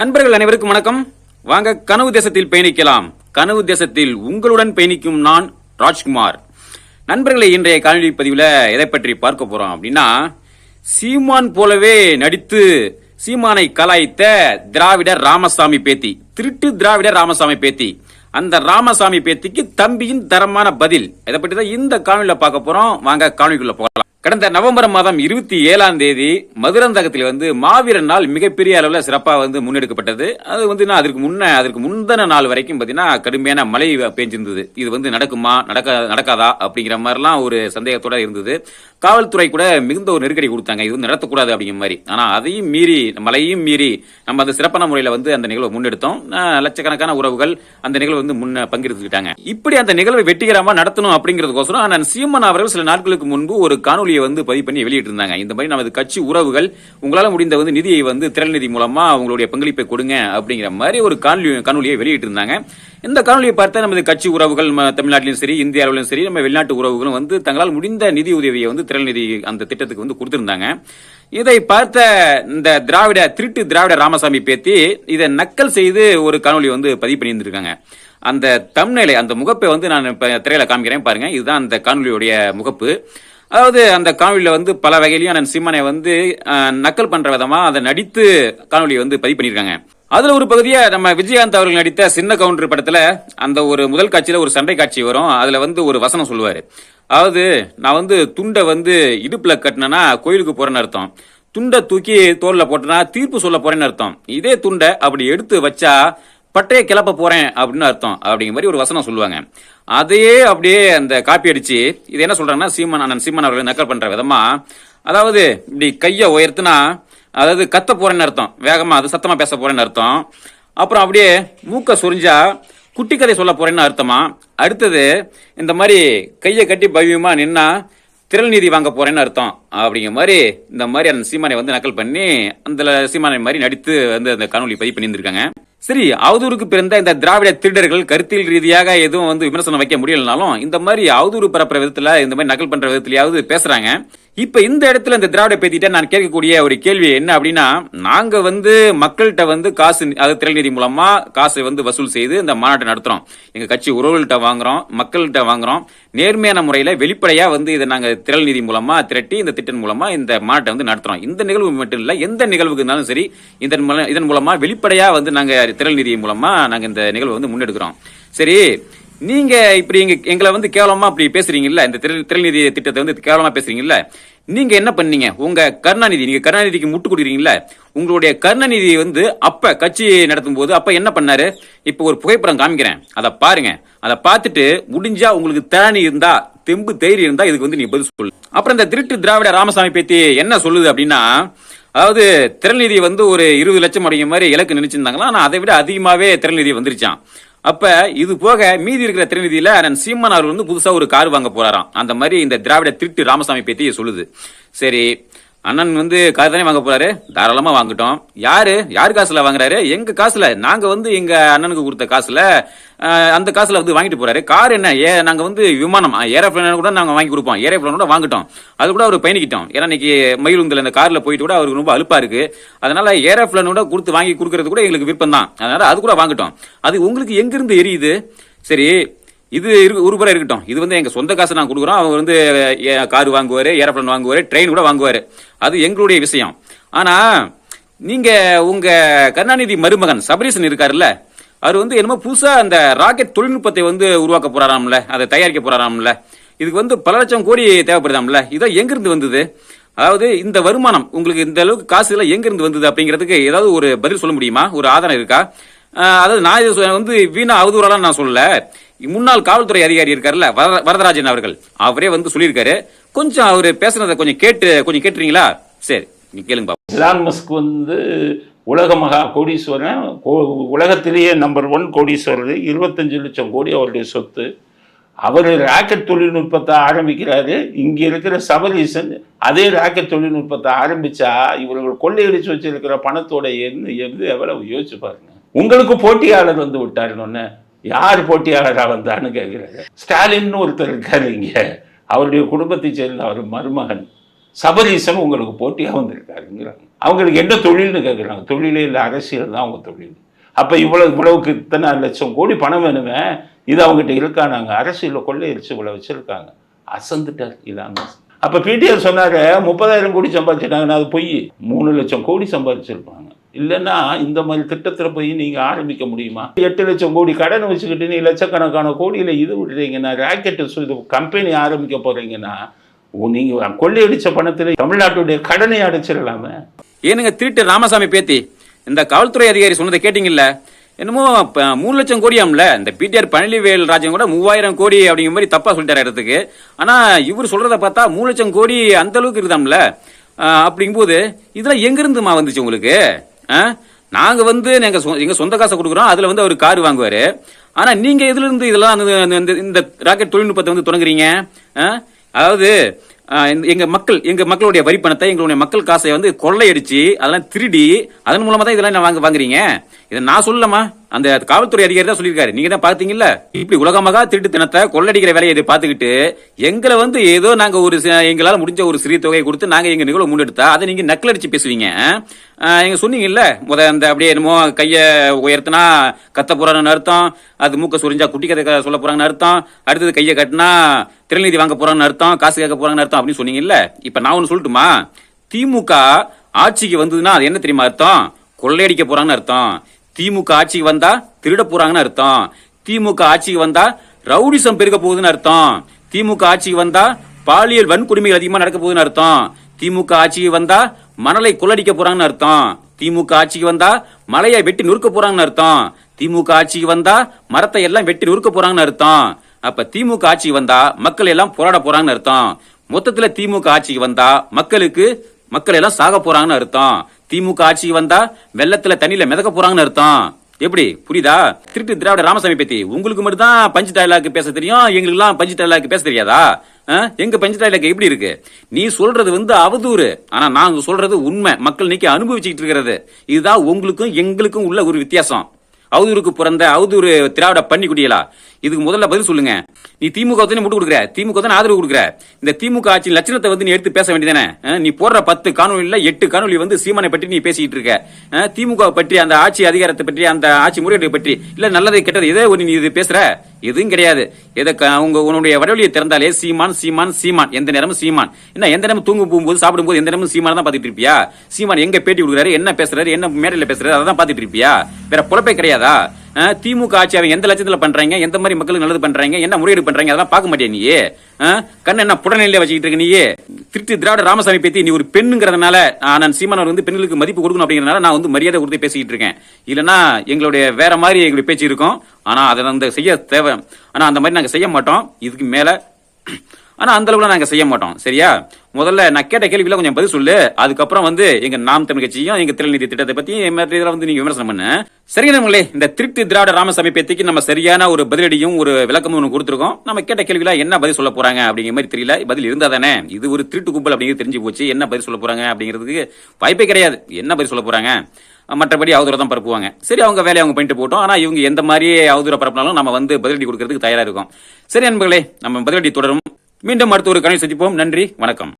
நண்பர்கள் அனைவருக்கும் வணக்கம். வாங்க கனவு தேசத்தில் பயணிக்கலாம். கனவு தேசத்தில் உங்களுடன் பயணிக்கும் நான் ராஜ்குமார். நண்பர்களை இன்றைய காணொலி பதிவில் எதை பற்றி பார்க்க போறோம் அப்படின்னா சீமான் போலவே நடித்து சீமானை கலாய்த்த திராவிட ராமசாமி பேத்தி திருட்டு திராவிட ராமசாமி பேத்தி. அந்த ராமசாமி பேத்திக்கு தம்பியின் தரமான பதில். இதை பற்றி தான் இந்த காணொலியில் பார்க்க போறோம். வாங்க காணொலிக்குள்ள போகலாம். கடந்த நவம்பர் மாதம் இருபத்தி ஏழாம் தேதி மதுரந்தகத்தில் வந்து மாவீரன் நாள் மிகப்பெரிய அளவில் சிறப்பாக வந்து முன்னெடுக்கப்பட்டது. அது வந்து நான் அதற்கு முன்ன அதற்கு முந்தின நாள் வரைக்கும் பார்த்தீங்கன்னா கடுமையான மழை பெஞ்சிருந்தது. இது வந்து நடக்குமா நடக்க நடக்காதா அப்படிங்கிற மாதிரிலாம் ஒரு சந்தேகத்தோட இருந்தது. காவல்துறை கூட மிகுந்த ஒரு நெருக்கடி கொடுத்தாங்க. இது வந்து நடத்தக்கூடாது அப்படிங்கிற மாதிரி. ஆனால் அதையும் மீறி மழையும் மீறி நம்ம அந்த சிறப்பான முறையில் வந்து அந்த நிகழ்வை முன்னெடுத்தோம். லட்சக்கணக்கான உறவுகள் அந்த நிகழ்வு வந்து முன்ன பங்கெடுத்துக்கிட்டாங்க. இப்படி அந்த நிகழ்வை வெற்றிகரமாக நடத்தணும் அப்படிங்கிறதுக்கோசரம் ஆனால் சீமன் அவர்கள் சில நாட்களுக்கு முன்பு ஒரு காணொலியை வந்து பதிவு பண்ணி வெளியிட்டு இருந்தாங்க இந்த மாதிரி நமது கட்சி உறவுகள் உங்களால் முடிந்த வந்து நிதியை வந்து திரள் நிதி மூலமா அவங்களுடைய பங்களிப்பை கொடுங்க அப்படிங்கிற மாதிரி ஒரு காணொலி காணொலியை வெளியிட்டிருந்தாங்க. இந்த காணொலியை பார்த்தா நமது கட்சி உறவுகள் தமிழ்நாட்டிலும் சரி இந்தியாவிலும் சரி நம்ம வெளிநாட்டு உறவுகளும் வந்து தங்களால் முடிந்த நிதி உதவியை வந்து திரள் நிதி அந்த திட்டத்துக்கு வந்து கொடுத்திருந்தாங்க. இதை பார்த்த இந்த திராவிட திருட்டு திராவிட ராமசாமி பேத்தி இதை நக்கல் செய்து ஒரு காணொலி வந்து பதிவு பண்ணியிருந்திருக்காங்க. அந்த தம்நிலை அந்த முகப்பை வந்து நான் இப்ப திரையில காமிக்கிறேன் பாருங்க. இதுதான் அந்த காணொலியுடைய முகப்பு. அதாவது அந்த காணொலியில் வந்து பல வகையிலையும் அண்ணன் சீமானை வந்து நக்கல் பண்ற விதமா அதை நடித்து காணொலியை வந்து பதிவு பண்ணியிருக்காங்க. அதுல ஒரு பகுதியை நம்ம விஜயகாந்த் அவர்கள் நடித்த சின்ன கவுண்டர் படத்துல அந்த ஒரு முதல் காட்சியில ஒரு சண்டை காட்சி வரும். அதுல வந்து ஒரு வசனம் சொல்லுவாரு. அதாவது நான் வந்து துண்டை வந்து இடுப்புல கட்டினேன்னா கோயிலுக்கு போறேன்னு அர்த்தம். துண்டை தூக்கி தோல்ல போட்டனா தீர்ப்பு சொல்ல போறேன்னு அர்த்தம். இதே துண்டை அப்படி எடுத்து வச்சா பட்டையை கிளப்ப போறேன் அப்படின்னு அர்த்தம் அப்படிங்கிற மாதிரி ஒரு வசனம் சொல்லுவாங்க. அதையே அப்படியே அந்த காப்பி அடிச்சு இது என்ன சொல்றாங்கன்னா சீமன் அண்ணன் சீமன் அவர்கள் நக்கல் பண்ற விதமா அதாவது இப்படி கையை உயர்த்தினா அதாவது கத்த போறேன்னு அர்த்தம் வேகமா அது சத்தமா பேச போறேன்னு அர்த்தம் அப்புறம் அப்படியே மூக்க சொரிஞ்சா குட்டி கதை சொல்ல போறேன்னு அர்த்தமா அடுத்தது இந்த மாதிரி கையை கட்டி பவ்யமா நின்னா திரள் நீதி வாங்க போறேன்னு அர்த்தம் அப்படிங்கிற மாதிரி இந்த மாதிரி அந்த சீமானை வந்து நக்கல் பண்ணி அந்த சீமானை மாதிரி நடித்து வந்து அந்த காணொலி பதிவு பண்ணியிருந்திருக்காங்க. சரி அவதூறுக்கு பிறந்த இந்த திராவிட திருடர்கள் கருத்தியல் ரீதியாக எதுவும் வந்து விமர்சனம் வைக்க முடியலனாலும் இந்த மாதிரி அவதூறு பரப்புற விதத்துல இந்த மாதிரி நக்கல் பண்ற விதத்திலயாவது பேசுறாங்க. இப்ப இந்த இடத்துல இந்த திராவிட பேத்திட்ட நான் கேட்கக்கூடிய ஒரு கேள்வி என்ன அப்படின்னா நாங்க வந்து மக்கள்கிட்ட வந்து காசு அதாவது திரள் மூலமா காசை வந்து வசூல் செய்து இந்த மாநாட்டை நடத்துறோம். எங்க கட்சி உறவுகள்கிட்ட வாங்குறோம் மக்கள்கிட்ட வாங்குறோம். நேர்மையான முறையில வெளிப்படையா வந்து இதை நாங்க திரள் நிதி மூலமா திரட்டி இந்த திட்டம் மூலமா இந்த மாநாட்டை வந்து நடத்துறோம். இந்த நிகழ்வு மட்டும் இல்ல எந்த நிகழ்வுக்கு இருந்தாலும் சரி இதன் மூலம் இதன் மூலமா வெளிப்படையா வந்து நாங்க திரள் நிதி மூலமா நாங்க இந்த நிகழ்வை வந்து முன்னெடுக்கிறோம். சரி நீங்க இப்படி எங்க எங்களை வந்து கேவலமா அப்படி பேசுறீங்கல்ல இந்த திரள் திரள் நிதி திட்டத்தை வந்து கேவலமா பேசுறீங்கல்ல நீங்க என்ன பண்ணீங்க? உங்க கருணாநிதி நீங்க கருணாநிதிக்கு முட்டு கொடுக்குறீங்கல்ல உங்களுடைய கருணாநிதி வந்து அப்ப கட்சி நடத்தும் போது அப்ப என்ன பண்ணாரு? இப்ப ஒரு புகைப்படம் காமிக்கிறேன். அதை பாருங்க. அதை பார்த்துட்டு முடிஞ்சா உங்களுக்கு திறனி இருந்தா தெம்பு தைரியம் இருந்தா இதுக்கு வந்து நீ பதில் சொல்லு. அப்புறம் இந்த திருட்டு திராவிட ராமசாமி பேத்தி என்ன சொல்லுது அப்படின்னா அதாவது திறன்நிதி வந்து ஒரு இருபது லட்சம் அடையும் மாதிரி இலக்கு நினைச்சிருந்தாங்களா ஆனால் அதை விட அதிகமாகவே திறன்நிதி வந்துருச்சான் அப்ப இது போக மீதி இருக்கிற திறநிதியில அண்ணன் சீமான் அவர் வந்து புதுசா ஒரு கார் வாங்க போறாராம். அந்த மாதிரி இந்த திராவிட திருட்டு ராமசாமி பேத்தி சொல்லுது. சரி அண்ணன் வந்து கார் தானே வாங்க போறாரு? தாராளமா வாங்கிட்டோம். யாரு? யார் காசுல வாங்குறாரு? எங்க காசுல? நாங்க வந்து எங்க அண்ணனுக்கு கொடுத்த காசுல அந்த காசுல வந்து வாங்கிட்டு போறாரு. கார் என்ன? ஏ நாங்க வந்து விமானம் ஏரோப்ளேன் கூட நாங்க வாங்கி கொடுப்போம். ஏரோப்ளேன் கூட வாங்கிட்டோம். அது கூட அவர் பயணிக்கிட்டோம். ஏன்னா இன்னைக்கு மயிலுந்தில் இந்த கார்ல போயிட்டு கூட அவருக்கு ரொம்ப அழுப்பா இருக்கு. அதனால ஏரோப்ளேன் கூட கொடுத்து வாங்கி கொடுக்கறது கூட எங்களுக்கு விருப்பம் தான் அதனால அது கூட வாங்கிட்டோம். அது உங்களுக்கு எங்கிருந்து எரியுது? சரி இது இருக்கு ஒரு புறம் இருக்கட்டும். இது வந்து எங்க சொந்த காசு நான் கொடுக்குறோம். அவங்க வந்து கார் வாங்குவாரு ஏரோப்ளேன் வாங்குவாரு ட்ரெயின் கூட வாங்குவாரு. அது எங்களுடைய விஷயம். ஆனா நீங்க உங்க கருணாநிதி மருமகன் சபரீசன் இருக்காருல்ல அவர் வந்து என்னமோ புதுசா அந்த ராக்கெட் தொழில்நுட்பத்தை வந்து உருவாக்க போறாராம்ல அதை தயாரிக்க போறாராம்ல. இதுக்கு வந்து பல லட்சம் கோடி தேவைப்படுதாம்ல. இதான் எங்கிருந்து வந்தது? அதாவது இந்த வருமானம் உங்களுக்கு இந்த அளவுக்கு காசு எல்லாம் எங்கிருந்து வந்தது அப்படிங்கிறதுக்கு ஏதாவது ஒரு பதில் சொல்ல முடியுமா? ஒரு ஆதாரம் இருக்கா? அதாவது நான் இது வந்து வீணா அவதூறாலாம் நான் சொல்லல. முன்னாள் காவல்துறை அதிகாரி இருக்காருல்ல வரதராஜன் அவர்கள். அவரே வந்து சொல்லியிருக்காரு. கொஞ்சம் அவர் பேசுனதை கொஞ்சம் கேட்டு கொஞ்சம் கேட்டுறீங்களா? சரி நீ கேளுங்க பாப்போம். எலான் மஸ்க் வந்து உலக மகா கோடீஸ்வரன். கோ- உலகத்திலேயே நம்பர் ஒன் கோடீஸ்வரர். இருபத்தஞ்சு லட்சம் கோடி அவருடைய சொத்து. அவர் ராக்கெட் தொழில்நுட்பத்தை ஆரம்பிக்கிறாரு. இங்கே இருக்கிற சபரீசன் அதே ராக்கெட் தொழில்நுட்பத்தை ஆரம்பித்தா இவர்கள் கொள்ளையடிச்சு வச்சிருக்கிற பணத்தோட என்ன எது? எவ்வளவு? யோசிச்சு பாருங்க. உங்களுக்கு போட்டியாளர் வந்து விட்டாருன்னு யார் போட்டியாளராக வந்தான்னு கேட்குறாரு. ஸ்டாலின்னு ஒருத்தர் இருக்காரு இங்கே. அவருடைய குடும்பத்தை சேர்ந்த அவர் மருமகன். சபரீசன் உங்களுக்கு போட்டியாக வந்திருக்காருங்கிறாங்க. அவங்களுக்கு என்ன தொழில்னு கேட்குறாங்க. தொழிலே இல்லை அரசியல் தான் அவங்க தொழில். அப்போ இவ்வளவு இவ்வளவுக்கு இத்தனை லட்சம் கோடி பணம் வேணுமே. இது அவங்ககிட்ட இருக்கானாங்க அரசியலில் கொள்ளையடிச்சு இவ்வளோ வச்சுருக்காங்க. அசந்துட்டார். இல்லாமல் அப்போ பிடிஆர் சொன்னாரு முப்பதாயிரம் கோடி சம்பாதிச்சிட்டாங்கன்னா அது பொய். மூணு லட்சம் கோடி சம்பாதிச்சிருப்பாங்க. இல்லைன்னா இந்த மாதிரி திட்டத்தில் போய் நீங்கள் ஆரம்பிக்க முடியுமா? எட்டு லட்சம் கோடி கடனை வச்சுக்கிட்டு நீ லட்சக்கணக்கான கோடியில் இது விடுறீங்கன்னா ராக்கெட்டு இது கம்பெனி ஆரம்பிக்க போகிறீங்கன்னா நீங்கள் கொள்ளையடித்த பணத்தில் தமிழ்நாட்டுடைய கடனை அடைச்சிடலாமே. ஏனுங்க திருட்டு ராமசாமி பேத்தி? இந்த காவல்துறை அதிகாரி சொன்னதை கேட்டீங்கல்ல? என்னமோ மூணு லட்சம் கோடியாம்ல? இந்த பிடிஆர் பழனிவேல் ராஜன் கூட மூவாயிரம் கோடி அப்படிங்கிற மாதிரி தப்பா சொல்லிட்டாரு இடத்துக்கு. ஆனா இவர் சொல்றத பார்த்தா மூணு லட்சம் கோடி அந்த அளவுக்கு இருக்குதாம்ல? அப்படிங்கும்போது இதெல்லாம் எங்கிருந்துமா வந்துச்சு உங்களுக்கு? நாங்கள் வந்து எங்கள் சொ- சொந்த காசை கொடுக்குறோம் அதில் வந்து அவர் கார் வாங்குவார். ஆனால் நீங்கள் இதுலேருந்து இதெல்லாம் அந்த- இந்த- இந்த ராக்கெட் தொழில்நுட்பத்தை வந்து தொடங்குறீங்க? அதாவது எங்க மக்கள் எங்க மக்களுடைய வரி பணத்தை எங்களுடைய மக்கள் காசை வந்து கொள்ளையடிச்சு அதெல்லாம் திருடி அதன் மூலமா தான் இதெல்லாம் நான் வாங்க வாங்குறீங்க? இதை நான் சொல்லலாமா அந்த காவல்துறை அதிகாரி தான் சொல்லியிருக்காரு. நீங்க தான் பாத்தீங்கல்ல? இப்படி உலகமாக திருட்டு தினத்தை கொள்ளடிக்கிற வேலையை இதை பார்த்துக்கிட்டு எங்களை வந்து ஏதோ நாங்க ஒரு சி- எங்களால முடிஞ்ச ஒரு சிறிய தொகையை கொடுத்து நாங்க எங்க நிகழ்வு முன்னெடுத்தா அதை நீங்க நக்கலடிச்சு பேசுவீங்க. ஆஹ் எங்க சொன்னீங்கல்ல முத அந்த அப்படியே என்னமோ கைய உயர்த்தினா கத்த போறான்னு அர்த்தம் அது மூக்க சுரிஞ்சா குட்டி கதை க- சொல்ல போறாங்கன்னு அர்த்தம் அடுத்தது கையை கட்டினா திருநீதி வாங்க போறாங்கன்னு அர்த்தம் காசு கேட்க போறாங்கன்னு அர்த்தம் அப்படின்னு சொன்னீங்கல்ல? இப்ப நான் ஒன்னு சொல்லட்டுமா? திமுக ஆட்சிக்கு வந்ததுன்னா அது என்ன தெரியுமா அர்த்தம்? கொள்ளையடிக்க போறாங்கன்னு அர்த்தம். திமுக ஆட்சிக்கு வந்தா திருட போறாங்கன்னு அர்த்தம். திமுக ஆட்சிக்கு வந்தா ரவுடிசம் பெருக போகுதுன்னு அர்த்தம். திமுக ஆட்சிக்கு வந்தா பாலியல் வன்கொடுமைகள் அதிகமா நடக்க போகுதுன்னு அர்த்தம். திமுக ஆட்சிக்கு வந்தா மணலை கொள்ளடிக்க போறாங்கன்னு அர்த்தம். திமுக ஆட்சிக்கு வந்தா மலையை வெட்டி நொறுக்க போறாங்கன்னு அர்த்தம். திமுக ஆட்சிக்கு வந்தா மரத்தை எல்லாம் வெட்டி நொறுக்க போறாங்கன்னு அர்த்தம். அப்ப திமுக ஆட்சிக்கு வந்தா மக்கள் எல்லாம் போராட போறாங்கன்னு அர்த்தம். மொத்தத்துல திமுக ஆட்சிக்கு வந்தா மக்களுக்கு மக்கள் எல்லாம் சாக போறாங்கன்னு அர்த்தம். திமுக ஆட்சிக்கு வந்தா வெள்ளத்துல தண்ணியில மிதக்க போறாங்கன்னு அர்த்தம். எப்படி? புரியுதா? திருட்டு திராவிட ராமசாமி பத்தி உங்களுக்கு மட்டும் தான் பஞ்சு டைலாக் பேச தெரியும். எங்களுக்கு எல்லாம் பஞ்சு டைலாக் பேச தெரியாதா? ஆ? எங்க பஞ்சு டைலாக் எப்படி இருக்கு? நீ சொல்றது வந்து அவதூறு. ஆனா நாங்க சொல்றது உண்மை. மக்கள் இன்னைக்கு அனுபவிச்சுக்கிட்டு இருக்கிறது. இதுதான் உங்களுக்கும் எங்களுக்கும் உள்ள ஒரு வித்தியாசம். அவதூருக்கு பிறந்த அவதூறு திராவிட பண்ணி குடியலா இதுக்கு முதல்ல பதில் சொல்லுங்க. நீ திமுக தானே முட்டு கொடுக்குற. திமுக தான் ஆதரவு கொடுக்குற. இந்த திமுக ஆட்சியின் லட்சணத்தை வந்து நீ எடுத்து பேச வேண்டியதானே நீ போடுற பத்து காணொலியில் எட்டு காணொலி வந்து சீமானை பற்றி நீ பேசிக்கிட்டு இருக்க. திமுக பற்றி அந்த ஆட்சி அதிகாரத்தை பற்றி அந்த ஆட்சி முறையீடு பற்றி இல்ல நல்லதை கெட்டது எதோ ஒரு நீ இது பேசுற? எதுவும் கிடையாது. எதை உங்க உன்னுடைய வடவழியை திறந்தாலே சீமான் சீமான் சீமான். எந்த நேரமும் சீமான். என்ன எந்த நேரமும் தூங்க போகும்போது சாப்பிடும்போது எந்த நேரமும் சீமான் தான் பார்த்துட்டு இருப்பியா? சீமான் எங்க பேட்டி கொடுக்குறாரு என்ன பேசுறாரு என்ன மேடையில பேசுறாரு அதை தான் இருப்பியா? வேற பொழப்பே கிடையாதா? திமுக ஆட்சி அவங்க எந்த லட்சத்தில் பண்றாங்க எந்த மாதிரி மக்களுக்கு நல்லது பண்றாங்க என்ன முறையீடு பண்றாங்க அதெல்லாம் பார்க்க மாட்டேன் நீ? கண்ணு என்ன புடநிலையில வச்சுக்கிட்டு இருக்க நீ? திருட்டு திராவிட ராமசாமி பேத்தி நீ ஒரு பெண்ணுங்கிறதுனால நான் சீமானவர் வந்து பெண்களுக்கு மதிப்பு கொடுக்கணும் அப்படிங்கறனால நான் வந்து மரியாதை கொடுத்து பேசிக்கிட்டு இருக்கேன். இல்லனா எங்களுடைய வேற மாதிரி எங்களுடைய பேச்சு இருக்கும். ஆனா அதை வந்து செய்ய தேவை. ஆனா அந்த மாதிரி நாங்க செய்ய மாட்டோம். இதுக்கு மேல ஆனால் அந்த நாங்கள் செய்ய மாட்டோம். சரியா? முதல்ல நான் கேட்ட கேள்வியில் கொஞ்சம் பதில் சொல்லு. அதுக்கப்புறம் வந்து எங்க நாம் தமிழ் கட்சியும் எங்க திருநீதி திட்டத்தை பத்தி இதெல்லாம் வந்து நீங்க விமர்சனம் பண்ணு. சரி நம்மளே இந்த திருட்டு திராவிட ராமசாமி பேத்திக்கு நம்ம சரியான ஒரு பதிலடியும் ஒரு விளக்கமும் ஒன்று கொடுத்துருக்கோம். நம்ம கேட்ட கேள்வியில என்ன பதில் சொல்ல போறாங்க அப்படிங்கிற மாதிரி தெரியல. பதில் இருந்தா தானே? இது ஒரு திருட்டு கும்பல் அப்படிங்கிறது தெரிஞ்சு போச்சு. என்ன பதில் சொல்ல போறாங்க அப்படிங்கிறதுக்கு வாய்ப்பே கிடையாது. என்ன பதில் சொல்ல போறாங்க? மற்றபடி அவதூறு தான் பரப்புவாங்க. சரி அவங்க வேலையை அவங்க பண்ணிட்டு போட்டோம் ஆனால் இவங்க எந்த மாதிரி அவதூற பரப்பினாலும் நம்ம வந்து பதிலடி கொடுக்கறதுக்கு தயாராக இருக்கும். சரி நண்பர்களே நம்ம பதிலடி தொடரும். மீண்டும் அடுத்த ஒரு கணை சந்திப்போம். நன்றி வணக்கம்.